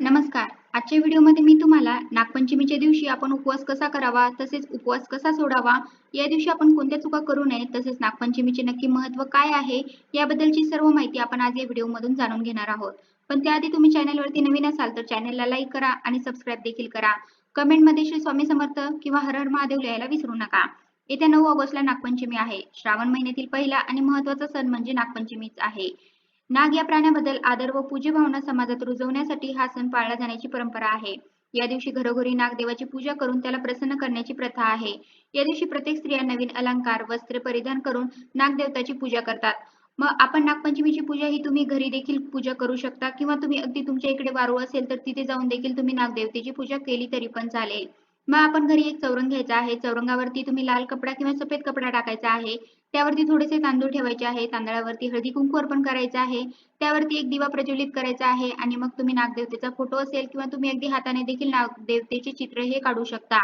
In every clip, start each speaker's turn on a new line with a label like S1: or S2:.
S1: नमस्कार. आजच्या व्हिडिओमध्ये मी तुम्हाला नागपंचमीच्या दिवशी आपण उपवास कसा करावा तसेच उपवास कसा सोडावा या दिवशी आपण कोणत्या चुका करू नये तसेच नागपंचमीचे नक्की महत्त्व काय आहे याबद्दलची सर्व माहिती आपण आज या व्हिडिओमधून जाणून घेणार आहोत. पण त्याआधी तुम्ही चॅनलवरती नवीन असाल तर चॅनलला लाईक करा आणि सबस्क्राईब देखील करा. कमेंटमध्ये श्री स्वामी समर्थ किंवा हर हर महादेव लिहायला विसरू नका. येत्या नऊ ऑगस्टला नागपंचमी आहे. श्रावण महिन्यातील पहिला आणि महत्त्वाचा सण म्हणजे नागपंचमीच आहे. नाग या प्राण्याबद्दल आदर व पूज्य भावना समाजात रुजवण्यासाठी हा सण पाळला जाण्याची परंपरा आहे. या दिवशी घरोघरी नागदेवाची पूजा करून त्याला प्रसन्न करण्याची प्रथा आहे. या दिवशी प्रत्येक स्त्रिया नवीन अलंकार वस्त्र परिधान करून नागदेवताची पूजा करतात. मग आपण नागपंचमीची पूजा ही तुम्ही घरी देखील पूजा करू शकता किंवा तुम्ही अगदी तुमच्या इकडे वारूळ असेल तर तिथे जाऊन देखील तुम्ही नागदेवतेची पूजा केली तरी पण चालेल. मग आपण घरी एक चौरंग घ्यायचा आहे. चौरंगावरती तुम्ही लाल कपडा किंवा सफेद कपडा टाकायचा आहे. त्यावरती थोडेसे तांदूळ ठेवायचे आहे. तांदळावरती हळदी कुंकू अर्पण करायचं आहे. त्यावरती एक दिवा प्रज्वलित करायचा आहे आणि मग तुम्ही नागदेवतेचा फोटो असेल किंवा तुम्ही अगदी हाताने देखील नागदेवतेचे चित्र हे काढू शकता.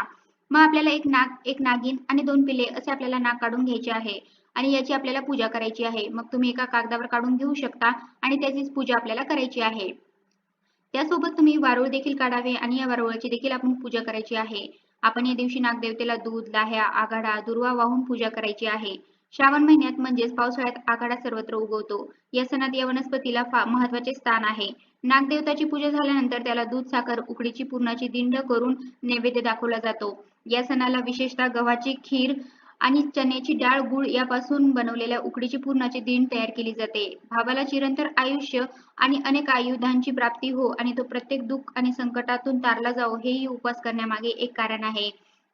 S1: मग आपल्याला एक नाग एक नागिन आणि दोन पिले असे आपल्याला नाग काढून घ्यायचे आहे आणि याची आपल्याला पूजा करायची आहे. मग तुम्ही एका कागदावर काढून घेऊ शकता आणि त्याचीच पूजा आपल्याला करायची आहे. त्यासोबत तुम्ही वारुळ देखील काढावे आणि या वारुळाची देखील आपण पूजा करायची आहे. आपण या दिवशी नागदेवतेला दूध लाह्या आघाडा दुर्वा वाहून पूजा करायची आहे. श्रावण महिन्यात म्हणजेच पावसाळ्यात आघाडा सर्वत्र उगवतो. या सणात या वनस्पतीला महत्त्वाचे स्थान आहे. नागदेवताची पूजा झाल्यानंतर त्याला दूध साखर उकडीची पूर्णाची दिंड करून नैवेद्य दाखवला जातो. या सणाला विशेषतः गव्हाची खीर आणि चण्याची डाळ गुळ यापासून बनवलेल्या उकडीची पूर्णाची दिंड तयार केली जाते. भावाला चिरंतर आयुष्य आणि अनेक आयुधांची प्राप्ती हो आणि तो प्रत्येक दुःख आणि संकटातून तारला जावो हेही उपवास करण्यामागे एक कारण आहे.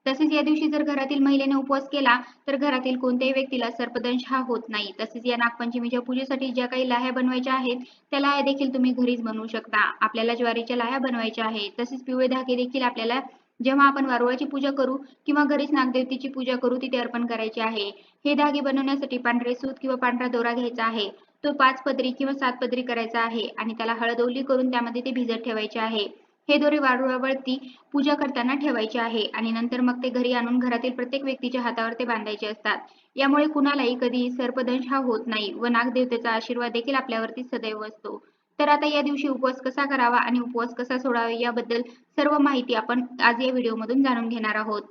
S1: तसेच या दिवशी जर घरातील महिलेने उपवास केला तर घरातील कोणत्याही व्यक्तीला सर्पदंश हा होत नाही. तसेच या नागपंचमीच्या पूजेसाठी ज्या काही लाह्या बनवायच्या आहेत त्या लाह्या देखील तुम्ही घरीच बनवू शकता. आपल्याला ज्वारीच्या लाह्या बनवायच्या आहेत. तसेच पिवळे धागे देखील आपल्याला जेव्हा आपण वारुळाची पूजा करू किंवा घरीच नागदेवतेची पूजा करू तिथे अर्पण करायचे आहे. हे धागे बनवण्यासाठी पांढरे सूत किंवा पांढरा दोरा घ्यायचा आहे. तो पाच पदरी किंवा सात पदरी करायचा आहे आणि त्याला हळदवली करून त्यामध्ये ते भिजत ठेवायचे आहे. हे दोरे वारुळावरती पूजा करताना ठेवायचे आहे आणि नंतर मग ते घरी आणून घरातील प्रत्येक व्यक्तीच्या हातावर ते बांधायचे असतात. यामुळे कुणालाही कधी सर्पदंश हा होत नाही व नागदेवतेचा आशीर्वाद देखील आपल्यावरती सदैव असतो. तर आता या दिवशी उपवास कसा करावा आणि उपवास कसा सोडावा याबद्दल सर्व माहिती आपण आज या व्हिडिओमधून जाणून घेणार आहोत.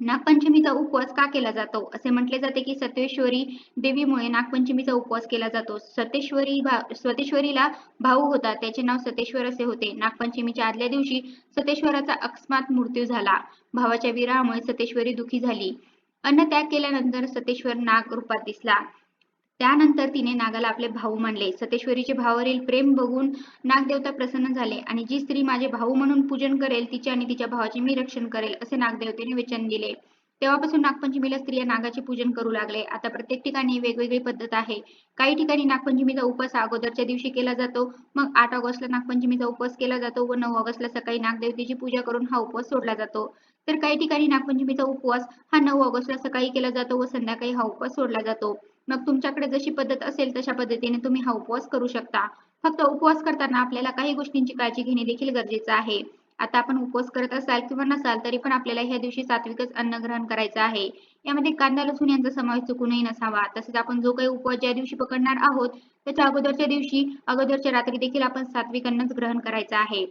S1: नागपंचमीचा उपवास का केला जातो? असे म्हटले जाते की सतेश्वरी देवीमुळे नागपंचमीचा उपवास केला जातो. सतेश्वरी भा सतेश्वरीला भाऊ होता. त्याचे नाव सतेश्वर असे होते. नागपंचमीच्या आदल्या दिवशी सतेश्वराचा अकस्मात मृत्यू झाला. भावाच्या विराहामुळे सतेश्वरी दुखी झाली. अन्न त्याग केल्यानंतर सतेश्वर नाग रूपात दिसला. त्यानंतर तिने नागाला आपले भाऊ मानले. सतेश्वरीचे भावावरील प्रेम बघून नागदेवता प्रसन्न झाले आणि जी स्त्री माझे भाऊ म्हणून पूजन करेल तिचे आणि तिच्या भावाचे मी रक्षण करेल असे नागदेवतेने वचन दिले. तेव्हापासून नागपंचमीला स्त्रिया नागाचे पूजन करू लागले. आता प्रत्येक ठिकाणी वेगवेगळी पद्धत आहे. काही ठिकाणी नागपंचमीचा उपवास अगोदरच्या दिवशी केला जातो. मग आठ ऑगस्टला नागपंचमीचा उपवास केला जातो व नऊ ऑगस्टला सकाळी नागदेवतेची पूजा करून हा उपवास सोडला जातो. तर काही ठिकाणी नागपंचमीचा उपवास हा नऊ ऑगस्टला सकाळी केला जातो व संध्याकाळी हा उपवास सोडला जातो. मग तुमच्याकडे जशी पद्धत असेल तशा पद्धतीने तुम्ही हा उपवास करू शकता. फक्त उपवास करताना आपल्याला काही गोष्टींची काळजी घेणे देखील गरजेचं आहे. आता आपण उपवास करत असाल किंवा नसाल तरी पण आपल्याला ह्या दिवशी सात्विकच अन्न ग्रहण करायचं आहे. यामध्ये कांदा लसूण यांचा समावेश चुकूनही नसावा. तसेच आपण जो काही उपवास ज्या दिवशी पकडणार आहोत त्याच्या अगोदरच्या दिवशी अगोदरच्या रात्री देखील आपण सात्विक अन्नच ग्रहण करायचं आहे.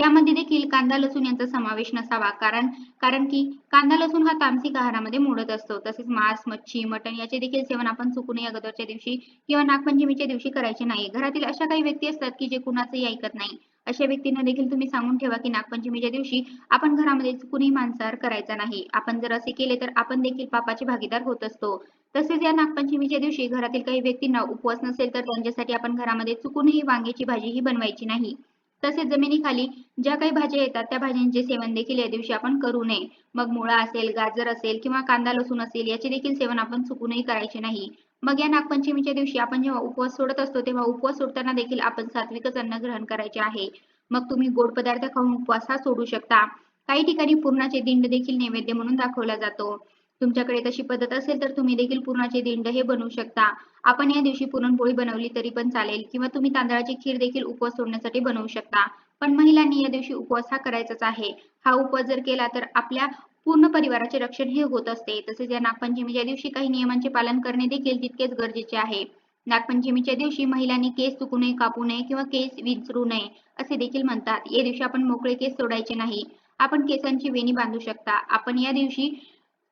S1: त्यामध्ये देखील कांदा लसूण यांचा समावेश नसावा. कारण कारण की कांदा लसूण हा तामसिक आहारामध्ये मोडत असतो. तसेच मांस मच्छी मटण याचे देखील सेवन आपण चुकूनही अगोदरच्या दिवशी किंवा नागपंचमीच्या दिवशी करायचे नाही. घरातील अशा काही व्यक्ती असतात की जे कुणाचंही ऐकत नाही. अशा व्यक्तींना देखील तुम्ही सांगून ठेवा की नागपंचमीच्या दिवशी आपण घरामध्ये चुकूनही मांसाहार करायचा नाही. आपण जर असे केले तर आपण देखील पापाचे भागीदार होत असतो. तसेच या नागपंचमीच्या दिवशी घरातील काही व्यक्तींना उपवास नसेल तर त्यांच्यासाठी आपण घरामध्ये चुकूनही वांग्याची भाजी ही बनवायची नाही. तसेच जमिनीखाली ज्या काही भाज्या येतात त्या भाज्यांचे सेवन देखील या दिवशी आपण करू नये. मग मुळा असेल गाजर असेल किंवा कांदा लसूण असेल याचे देखील सेवन आपण चुकूनही करायचे नाही. मग या नागपंचमीच्या दिवशी आपण जेव्हा उपवास सोडत असतो तेव्हा उपवास सोडताना देखील आपण सात्विकच अन्न ग्रहण करायचे आहे. मग तुम्ही गोड पदार्थ खाऊन उपवास हा सोडू शकता. काही ठिकाणी पूर्णाचे दिंड देखील नैवेद्य म्हणून दाखवला जातो. तुमच्याकडे तशी पद्धत असेल तर तुम्ही देखील पुरणाचे दिंड हे बनवू शकता. आपण या दिवशी पुरणपोळी बनवली तरी पण चालेल किंवा तुम्ही तांदळाची खीर देखील उपवास सोडण्यासाठी बनवू शकता. पण महिलांनी या दिवशी उपवास हा करायचाच आहे. हा उपवास जर केला तर आपल्या पूर्ण परिवाराचे रक्षण हे होत असते. तसेच या नागपंचमीच्या दिवशी काही नियमांचे पालन करणे देखील तितकेच गरजेचे आहे. नागपंचमीच्या दिवशी महिलांनी केस चुकू नये कापू नये किंवा केस विंचरू नये असे देखील म्हणतात. या दिवशी आपण मोकळे केस सोडायचे नाही. आपण केसांची वेणी बांधू शकता. आपण या दिवशी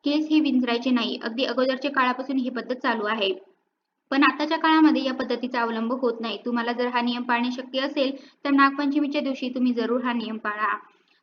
S1: केस हे विंचरायचे नाही. अगदी अगोदरच्या काळापासून ही पद्धत चालू आहे. पण आताच्या काळामध्ये या पद्धतीचा अवलंब होत नाही. तुम्हाला जर हा नियम पाळणे शक्य असेल तर नागपंचमीच्या दिवशी तुम्ही जरूर हा नियम पाळा.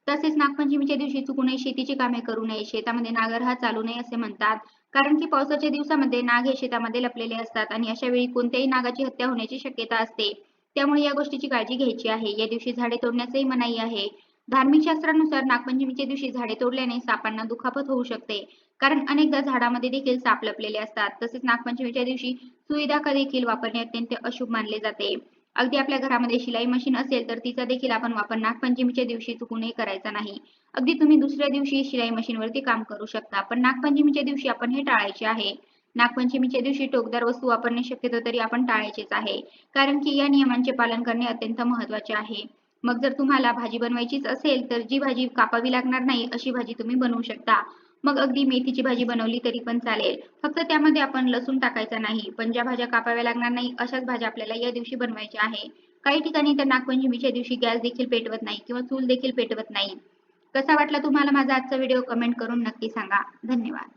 S1: तसेच नागपंचमीच्या दिवशी चुकूनही शेतीची कामे करू नये. शेतामध्ये नागर हा चालू नये असे म्हणतात. कारण की पावसाच्या दिवसामध्ये नाग हे शेतामध्ये लपलेले असतात आणि अशा वेळी कोणत्याही नागाची हत्या होण्याची शक्यता असते. त्यामुळे या गोष्टीची काळजी घ्यायची आहे. या दिवशी झाडे तोडण्याचंही मनाई आहे. धार्मिक शास्त्रानुसार नागपंचमीच्या दिवशी झाडे तोडल्याने सापांना दुखापत होऊ शकते. कारण अनेकदा झाडामध्ये देखील साप लपलेले असतात. तसेच नागपंचमीच्या दिवशी सुईदाखा देखील वापरणे अत्यंत अशुभ मानले जाते. अगदी आपल्या घरामध्ये शिलाई मशीन असेल तर तिचा देखील आपण वापर नागपंचमीच्या दिवशी चुकूनही करायचा नाही. अगदी तुम्ही दुसऱ्या दिवशी शिलाई मशीन वरती काम करू शकता. पण नागपंचमीच्या दिवशी आपण हे टाळायचे आहे. नागपंचमीच्या दिवशी टोकदार वस्तू वापरणे शक्यतो तरी आपण टाळायचेच आहे. कारण की या नियमांचे पालन करणे अत्यंत महत्त्वाचे आहे. मग जर तुम्हाला भाजी बनवायचीच असेल तर जी भाजी कापावी लागणार नाही अशी भाजी तुम्ही बनवू शकता. मग अगदी मेथीची भाजी बनवली तरी पण चालेल. फक्त त्यामध्ये आपण लसूण टाकायचा नाही पण ज्या भाज्या कापाव्या लागणार नाही अशाच भाज्या आपल्याला या दिवशी बनवायच्या आहे. काही ठिकाणी तर नागपंचमीच्या दिवशी गॅस देखील पेटवत नाही किंवा चूल देखील पेटवत नाही. कसा वाटला तुम्हाला माझा आजचा व्हिडिओ? कमेंट करून नक्की सांगा. धन्यवाद.